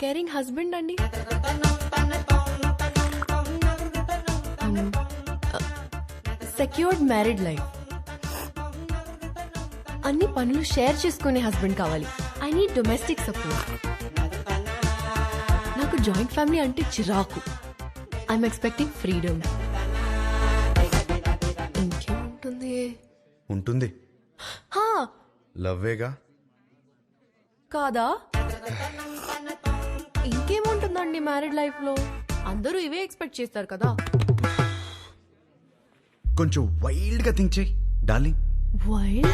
Caring husband అండి? Secured married life అన్ని పనులు షేర్ చేసుకునే హస్బెండ్ కావాలి. ఐ నీడ్ డొమెస్టిక్ సపోర్ట్ నాకు జాయింట్ ఫ్యామిలీ అంటే చిరాకు. ఐఎమ్ ఎక్స్పెక్టింగ్ ఫ్రీడమ్ ఇంకేముంటుంది? ఉంటుంది. లవ్వేగా? కాదా? ఇంకేముంటుందండి మ్యారీడ్ లైఫ్లో. అందరూ ఇవే ఎక్స్పెక్ట్ చేస్తారు కదా. కొంచెం వైల్డ్గా థింక్ చేయి డార్లింగ్. వైల్డ్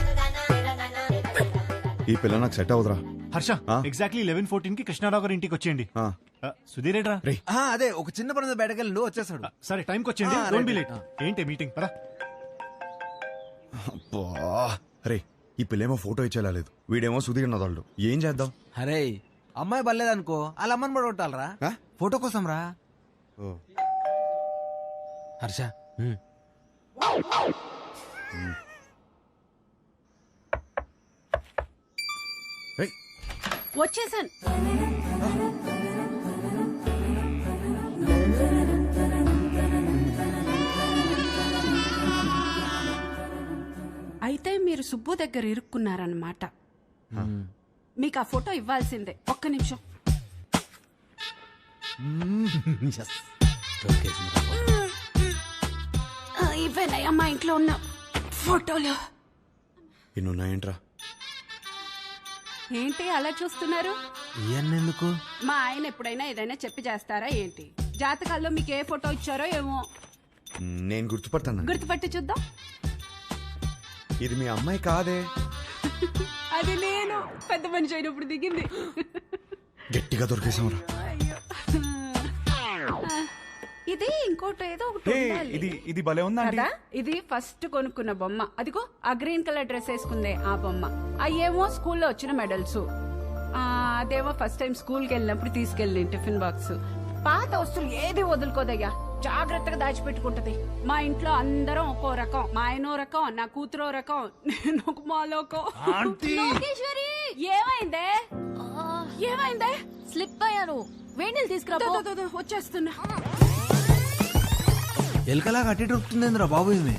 ఈ పిల్ల నాకు సెట్ అవుదరా హర్ష ఆ? ఎగ్జాక్ట్లీ లెవెన్ ఫోర్టీన్కి కృష్ణారావు గారి ఇంటికి వచ్చేయండి. ఆ. ఆ, సుధీర్ ఏడ్రా రే ఆ, అదే ఒక చిన్న పని మీద బయటకెళ్ళి వచ్చేసాడు సరే టైంకి వచ్చేయండి. ఆ, డోంట్ బి లేట్ ఏంటి మీటింగ్ పదా. అబ్బా. రే ఈ పిల్లేమో ఫోటో ఇచ్చేలాలేదు వీడేమో సుధీర్ నదాళ్ళు ఏం చేద్దాం? అరే అమ్మాయి బలేదనుకో వాళ్ళ అమ్మని కూడా కొట్టాలరా. ఆ? ఫోటో కోసం రా ఓ. హర్ష. వచ్చేసాను. అయితే మీరు సుబ్బు దగ్గర ఇరుక్కున్నారన్నమాట. మీకు ఆ ఫోటో ఇవ్వాల్సిందే. ఒక్క నిమిషం. ఇవేనయ్యా మా ఇంట్లో ఉన్న ఫోటోలు. ఇన్నున్నాయేంట్రా ఏంటి అలా చూస్తున్నారు? ఎందుకు మా ఆయన ఎప్పుడైనా ఏదైనా చెప్పి చేస్తారా ఏంటి? జాతకాల్లో మీకు ఏ ఫోటో ఇచ్చారో ఏమో. నేను గుర్తుపడతాను. గుర్తుపట్టి చూద్దాం. ఇది మీ అమ్మాయి కాదే. అది నేను. పెద్ద మనిషి అయినప్పుడు దిగింది. గట్టిగా దొరికేసాంరా ఇది ఇంకోటి ఏదో ఒకటి ఉండాలి. ఇది ఇది భలే ఉందా కదా? ఇది ఫస్ట్ కొనుక్కున్న బొమ్మ. అదిగో ఆ గ్రీన్ కలర్ డ్రెస్ వేసుకుందే ఆ బొమ్మ. అయ్యేమో స్కూల్లో వచ్చిన మెడల్స్. అదేమో ఫస్ట్ టైం స్కూల్కి వెళ్ళినప్పుడు తీసుకెళ్ళి టిఫిన్ బాక్స్. పాత వస్తువులు ఏది వదులుకోదయ్యా? జాగ్రత్తగా దాచిపెట్టుకుంటది. మా ఇంట్లో అందరం ఒక్కో రకం. మా ఆయనో రకం నా కూతురో రకం నేను ఒక మాలోకం లోకేశ్వరి! ఏమైందే? ఏమైందే? స్లిప్ అయ్యాను. వేణీలు తీసుకురా దో, దో, దో, వచ్చేస్తున్నా. ఎలకలా కట్టి దొరుకుతుందేంద్రా బాబు ఇది?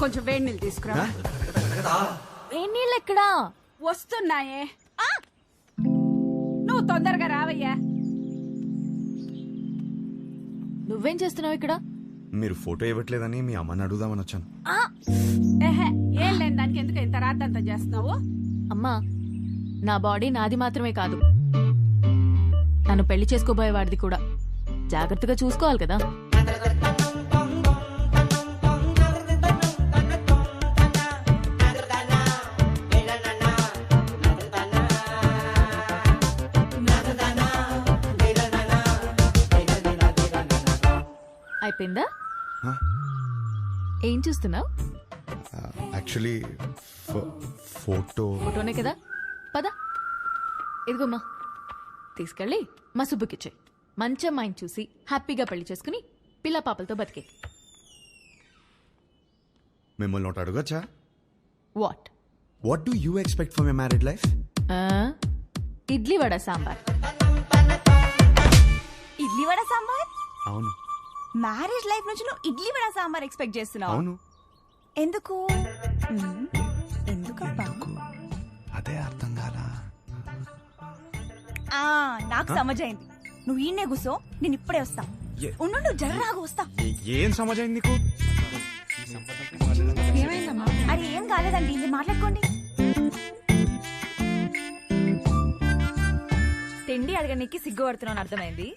కొంచెం వేడి నీళ్ళు తీసుకురా. వేణీళ్ళు ఎక్కడా? వస్తున్నాయే. తొందరగా రావయ్యా. నువ్వేం చేస్తున్నావు ఇక్కడ? మీరు ఫోటో ఇవ్వట్లేదని మీ అమ్మని అడుగుదామని వచ్చాను. ఎహె, ఏం లేని దానికి ఎందుకు ఇంత రాద్దంతా చేస్తున్నావు? అమ్మా నా బాడీ నాది మాత్రమే కాదు. నన్ను పెళ్ళి చేసుకోబోయేవాడిది కూడా. జాగ్రత్తగా చూసుకోవాలి కదా. అయిపోయిందా? హ? ఏం చూస్తున్నావు? యాక్చువల్లీ ఫోటో ఫోటోనే కదా. పద. ఇదిగోమ్మా తీసుకెళ్ళి మా సుబ్బుకిచ్చే మంచి అమ్మాయిని చూసి హ్యాపీగా పెళ్ళి చేసుకుని పిల్ల పాపలతో బతికే. మిమ్మల్ని ఒకటి అడగచ్చా? What what do you expect for my married life idli vada sambar. Idli vada sambar? అవును. మ్యారేజ్ లైఫ్ నుంచి నువ్వు ఇడ్లీ వడ సాంబార్ ఎక్స్పెక్ట్ చేస్తున్నావు. అవును. ఎందుకు? మ్మ్. ఎందుకబ్బా? అదే అర్థం కాలా? ఆ, నాకు సమజైంది. నువ్వు ఈయనే కూసో నేను ఇప్పుడే వస్తా. ఏ- ఉండు నువ్వు జర్రాగా వస్తా. ఏ- ఏం సమాజం నీకు? అరే ఏం కాలేదండి మీరు మాట్లాడుకోండి. తిండి అడగడానికి సిగ్గుపడుతున్నాను అర్థమైంది.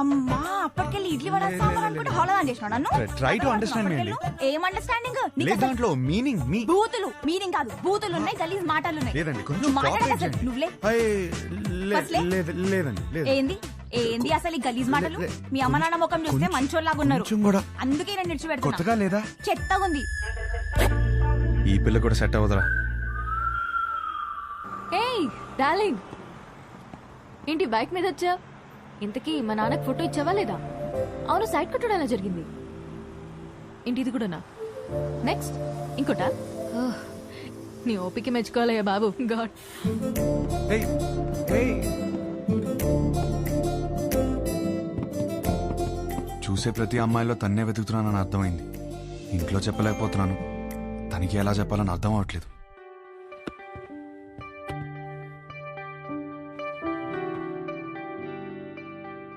అమ్మా అప్పటికెళ్ళి ఇడ్లీ వడ సాంబార్ అనుకుంటే హోలదాన్ చేసినావు నన్ను? Try to understand me అండి. అప్పటికెళ్ళు ఏం అండర్స్టాండింగ్ లేదు దాంట్లో మీనింగ్ మీ బూతులు మీనింగ్ కాదు. బూతులు ఉన్నాయి గలీజ్ మాటలు ఉన్నాయి. లేదండి కొంచెం మాట్లాడక. నువ్వులే? లేదు లేదండి లేదు ఏంది? ఏంది అసలు ఈ గలీజ్ మాటలు? మీ అమ్మ నాన్న ముఖం చూస్తే మంచోళ్ళలాగా ఉన్నారు అందుకే నేను నిడిచిపెడుతున్నా. కొత్తగా లేదా? చెత్తగా ఉంది ఈ పిల్ల కూడా సెట్ అవ్వదురా. ఏయ్ డార్లింగ్. ఏంటి బైక్ మీద వచ్చా ఇంతకీ మా నాన్నకి ఫోటో ఇచ్చావా లేదా? అవును సైట్ కొట్టడం ఎలా జరిగింది? ఏంటి ఇది కూడానా? నెక్స్ట్ ఇంకోటా? నీ ఓపిక మెచ్చుకోవాలయ్యా బాబు. గాడ్. చూసే ప్రతి అమ్మాయిలో తన్నే వెతుకుతున్నానని అర్థమైంది. ఇంట్లో చెప్పలేకపోతున్నాను. తనకి ఎలా చెప్పాలని అర్థం అవట్లేదు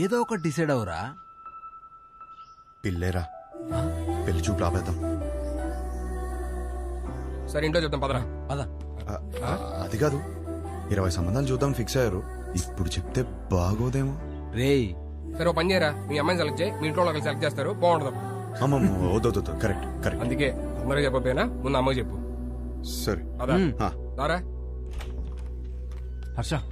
ఏదో ఒకటి డిసైడ్ అవరా. పిల్లేరా? పెళ్ళి చూపు ఆపేద్దాం సరే ఇంట్లో చెప్తాం పదరా. పద. ఆ, ఆ, అది కాదు. ఇరవై సంబంధాలు చూద్దాం ఫిక్స్ అయ్యారు. ఇప్పుడు చెప్తే బాగోదేమో. రేయ్. సరే ఓ పని చేయరా. మీ అమ్మాయిని సెలెక్ట్ చేయి. మీ ఇంట్లో వాళ్ళకి సెలెక్ట్ చేస్తారు. బాగుండదు అమ్మమ్మ కరెక్ట్ కరెక్ట్ అందుకే అందరూ చెప్పకపోయినా ముందు అమ్మకి చెప్పు. సరే. అదా ఆ, దారా. హర్ష.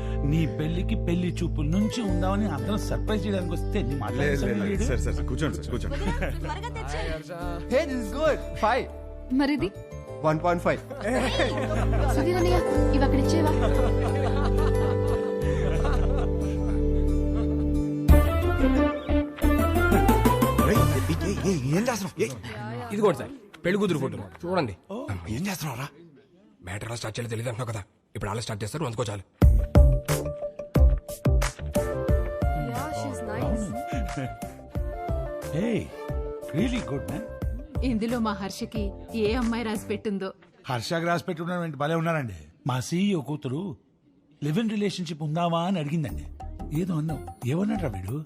నీ పెళ్ళికి పెళ్ళి చూపుల నుంచి ఉందామని అందరం సర్ప్రైజ్ చేయడానికి వస్తే నీ సార్ సార్ కూర్చోండి సార్ కూర్చోండి. Hey this is good five మరిది? వన్ పాయింట్ ఫైవ్ సుధీర్ అన్నయ్య ఇవి అక్కడ ఇచ్చేవా? ఏయ్, ఏయ్, ఏయ్, ఏయ్, ఏం చేస్తున్నావు? ఏయ్, ఇది కూడా సార్ పెళ్ళి కూతురు ఫోటో. చూడండి. ఏం చేస్తున్నావు రా మ్యాటర్ ఎలా స్టార్ట్ చేయాలో తెలియదు అంటున్నావు కదా. ఇప్పుడు అలా స్టార్ట్ చేస్తారు అందుకో చాలు. హే రియలీ గుడ్ మ్యాన్ ఇందులో మా హర్షకి ఏ అమ్మాయి రాసి పెట్టిందో హర్షకి రాసి పెట్టుకున్నాడు భలే ఉన్నారండి. మా సీఈఓ కూతురు లివ్ ఇన్ రిలేషన్షిప్ ఉందావా అని అడిగిందండి. ఏదో అన్నావు. ఏమన్నాడ్రా వీడు?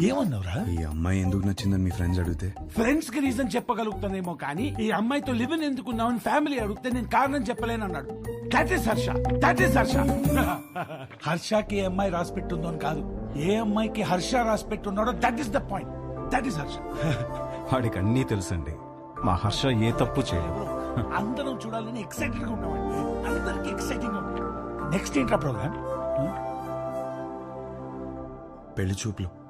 ఏమన్నావురా? ఈ అమ్మాయి ఎందుకు నచ్చిందని మీ ఫ్రెండ్స్ అడిగితే? ఫ్రెండ్స్కి రీజన్ చెప్పగలుగుతానేమో కానీ ఈ అమ్మాయితో లివ్ ఇన్ ఎందుకున్నావని ఫ్యామిలీ అడిగితే నేను కారణం చెప్పలేను అన్నాడు. That is Harsha. That is Harsha. హర్షకి ఏ అమ్మాయి రాసి పెట్టుందో అని కాదు. ఏ అమ్మాయికి హర్ష రాసి పెట్టున్నాడో that is the point that is Harsha. వాడికి అన్నీ తెలుసండి. మా హర్ష ఏ తప్పు చేయదు అందరం చూడాలని ఎక్సైటెడ్గా ఉన్నామండి అందరికి ఎక్సైటింగ్ నెక్స్ట్ ఏంట్రా ప్రోగ్రామ్ పెళ్ళి చూపులు.